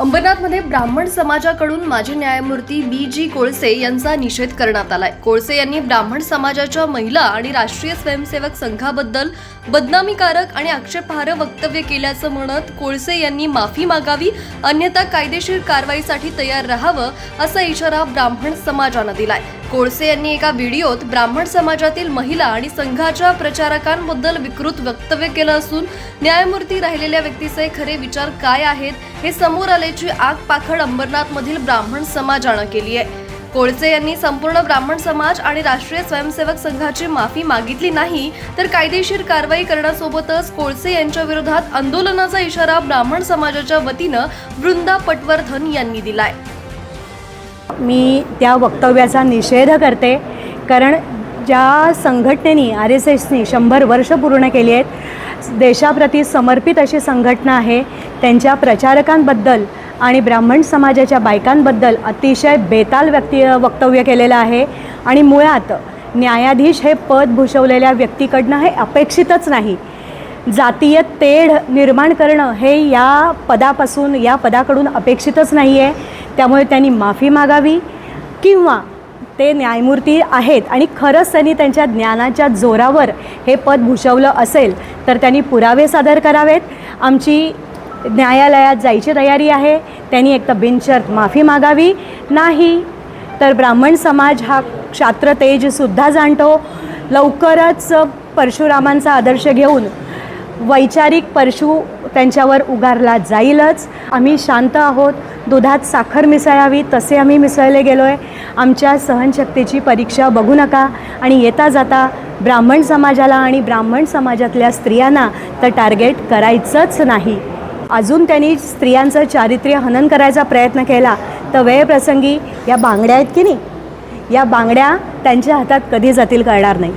अंबरनाथमध्ये ब्राह्मण समाजाकडून माजी न्यायमूर्ती बी जी कोळसे यांचा निषेध करण्यात आलाय. कोळसे यांनी ब्राह्मण समाजाच्या महिला आणि राष्ट्रीय स्वयंसेवक संघाबद्दल बदनामीकारक आणि आक्षेपार्ह वक्तव्य केल्याचं म्हणत कोळसे यांनी माफी मागावी अन्यथा कायदेशीर कारवाईसाठी तयार राहावं असा इशारा ब्राह्मण समाजानं दिलाय. कोळसे यांनी एका व्हिडिओत ब्राह्मण समाजातील महिला आणि संघाच्या प्रचारकांबद्दल विकृत वक्तव्य केलं असून न्यायमूर्ती राहिलेल्या व्यक्तीचे खरे विचार काय आहेत हे समोर आल्याची आग पाखड अंबरनाथमधील ब्राह्मण समाजानं केली आहे. कोळसे यांनी संपूर्ण ब्राह्मण समाज आणि राष्ट्रीय स्वयंसेवक संघाची माफी मागितली नाही तर कायदेशीर कारवाई करण्यासोबतच कोळसे यांच्या विरोधात आंदोलनाचा इशारा ब्राह्मण समाजाच्या वतीनं वृंदा पटवर्धन यांनी दिलाय. मी त्या वक्तव्याचा निषेध करते. कारण ज्या संघटनेनी आर एस एसनी शंभर वर्ष पूर्ण केली आहेत देशाप्रती समर्पित अशी संघटना आहे. त्यांच्या प्रचारकांबद्दल आणि ब्राह्मण समाजाच्या बायकांबद्दल अतिशय बेताल व्यक्ती वक्तव्य केलेलं आहे. आणि मुळात न्यायाधीश हे पद भूषवलेल्या व्यक्तीकडनं हे अपेक्षितच नाही. जातीय तेढ निर्माण करणं हे या पदापासून या पदाकडून अपेक्षितच नाही आहे त्यामुळे त्यांनी माफी मागावी किंवा ते न्यायमूर्ती आहेत आणि खरंच त्यांनी त्यांच्या ज्ञानाच्या जोरावर हे पद भूषवलं असेल तर त्यांनी पुरावे सादर करावेत. आमची न्यायालयात जायची तयारी आहे. त्यांनी एक तर बिनशर्त माफी मागावी. नाही तर ब्राह्मण समाज हा क्षात्रतेजसुद्धा जाणतो. लवकरच परशुरामांचा आदर्श घेऊन वैचारिक परशु त्यांच्यावर उगारला जाईलच. आम्ही शांत आहोत. दुधात साखर मिसळावी तसे आम्ही मिसळले गेलो आहे आमच्या सहनशक्तीची परीक्षा बघू नका. आणि येता जाता ब्राह्मण समाजाला आणि ब्राह्मण समाजातल्या स्त्रियांना तर टार्गेट करायचंच नाही. अजून त्यांनी स्त्रियांचं चारित्र्य हनन करायचा प्रयत्न केला तर वेळप्रसंगी या बांगड्या आहेत की नाही? या बांगड्या त्यांच्या हातात कधी जातील कळणार नाही.